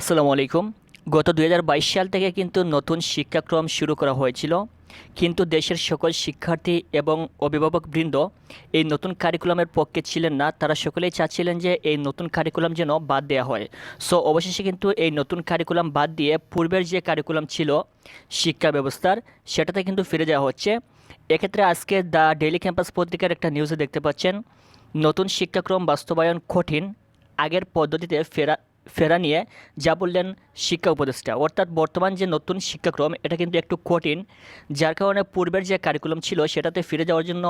আসসালামু আলাইকুম। গত দু হাজার বাইশ সাল থেকে কিন্তু নতুন শিক্ষাক্রম শুরু করা হয়েছিল। কিন্তু দেশের সকল শিক্ষার্থী এবং অভিভাবকবৃন্দ এই নতুন কারিকুলামের পক্ষে ছিলেন না। তারা সকলেই চাচ্ছিলেন যে এই নতুন কারিকুলাম যেন বাদ দেওয়া হয়। সো অবশেষে কিন্তু এই নতুন কারিকুলাম বাদ দিয়ে পূর্বের যে কারিকুলাম ছিল শিক্ষা ব্যবস্থার, সেটাতে কিন্তু ফিরে যাওয়া হচ্ছে। এক্ষেত্রে আজকে দ্য ডেইলি ক্যাম্পাস পত্রিকার একটা নিউজে দেখতে পাচ্ছেন। নতুন শিক্ষাক্রম বাস্তবায়ন কঠিন, আগের পদ্ধতিতে ফেরা ফেরা নিয়ে যা বললেন শিক্ষা উপদেষ্টা। অর্থাৎ বর্তমান যে নতুন শিক্ষাক্রম, এটা কিন্তু একটু কঠিন, যার কারণে পূর্বের যে কারিকুলাম ছিল, সেটাতে ফিরে যাওয়ার জন্য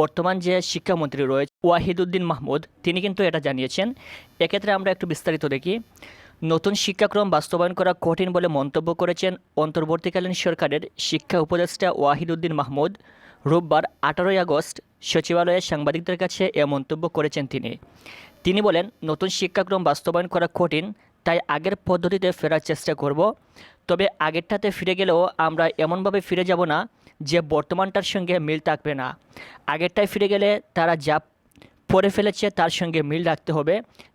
বর্তমান যে শিক্ষামন্ত্রী রয়েছে ওয়াহিদুদ্দিন মাহমুদ, তিনি কিন্তু এটা জানিয়েছেন। এক্ষেত্রে আমরা একটু বিস্তারিত দেখি। নতুন শিক্ষাক্রম বাস্তবায়ন করা কঠিন বলে মন্তব্য করেছেন অন্তর্বর্তীকালীন সরকারের শিক্ষা উপদেষ্টা ওয়াহিদুদ্দিন মাহমুদ। রোববার আঠারোই আগস্ট সচিবালয়ে সাংবাদিকদের কাছে এ মন্তব্য করেছেন তিনি। তিনি বলেন, নতুন শিক্ষাক্রম বাস্তবায়ন করা কঠিন, তাই আগের পদ্ধতিতে ফেরার চেষ্টা করব। তবে আগেরটাতে ফিরে গেলেও আমরা এমনভাবে ফিরে যাব না যে বর্তমানটার সঙ্গে মিল থাকবে না। আগেরটায় ফিরে গেলে তারা যা পড়ে ফেলেছে, তার সঙ্গে মিল রাখতে হবে।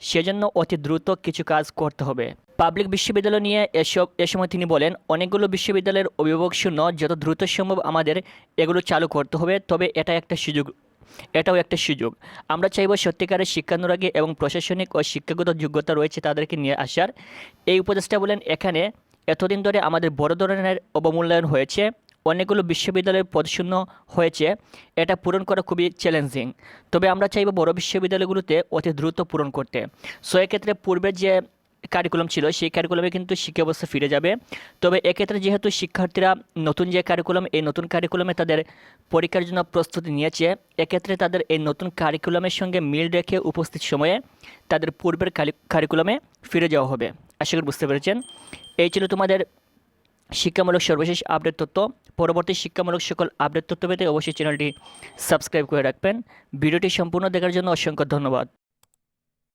সেজন্য অতি দ্রুত কিছু কাজ করতে হবে। পাবলিক বিশ্ববিদ্যালয় নিয়ে এসব, এ সময় তিনি বলেন, অনেকগুলো বিশ্ববিদ্যালয়ের অভিভাবক শূন্য, যত দ্রুত সম্ভব আমাদের এগুলো চালু করতে হবে, তবে এটা একটা সুযোগ, এটাও একটা সুযোগ। আমরা চাইব সত্যিকারের শিক্ষানুরাগী এবং প্রশাসনিক ও শিক্ষাগত যোগ্যতা রয়েছে তাদেরকে নিয়ে আসার। এই উপদেষ্টা বলেন, এখানে এতদিন ধরে আমাদের বড় ধরনের অবমূল্যায়ন হয়েছে। অনেকগুলো বিশ্ববিদ্যালয়ের পদশূন্য হয়েছে। এটা পূরণ করা খুবই চ্যালেঞ্জিং তবে আমরা চাইব বড় বিশ্ববিদ্যালয়গুলোতে অতি দ্রুত পূরণ করতে। সো এক্ষেত্রে পূর্বের যে কারিকুলাম ছিল, সেই কারিকুলামে কিন্তু শিক্ষা ব্যবস্থা ফিরে যাবে। তবে এক্ষেত্রে যেহেতু শিক্ষার্থীরা নতুন যে কারিকুলাম এই নতুন কারিকুলামে তাদের পরীক্ষার জন্য প্রস্তুতি নিয়েছে, এক্ষেত্রে তাদের এই নতুন কারিকুলামের সঙ্গে মিল রেখে উপস্থিত সময়ে তাদের পূর্বের কারিকুলামে ফিরে যাওয়া হবে। আশা করি বুঝতে পেরেছেন। এই ছিল তোমাদের শিক্ষামূলক সর্বশেষ আপডেট তথ্য। পরবর্তী শিক্ষামূলক সকল আপডেট তথ্য পেতে অবশ্যই চ্যানেলটি সাবস্ক্রাইব করে রাখবেন। ভিডিওটি সম্পূর্ণ দেখার জন্য অসংখ্য ধন্যবাদ।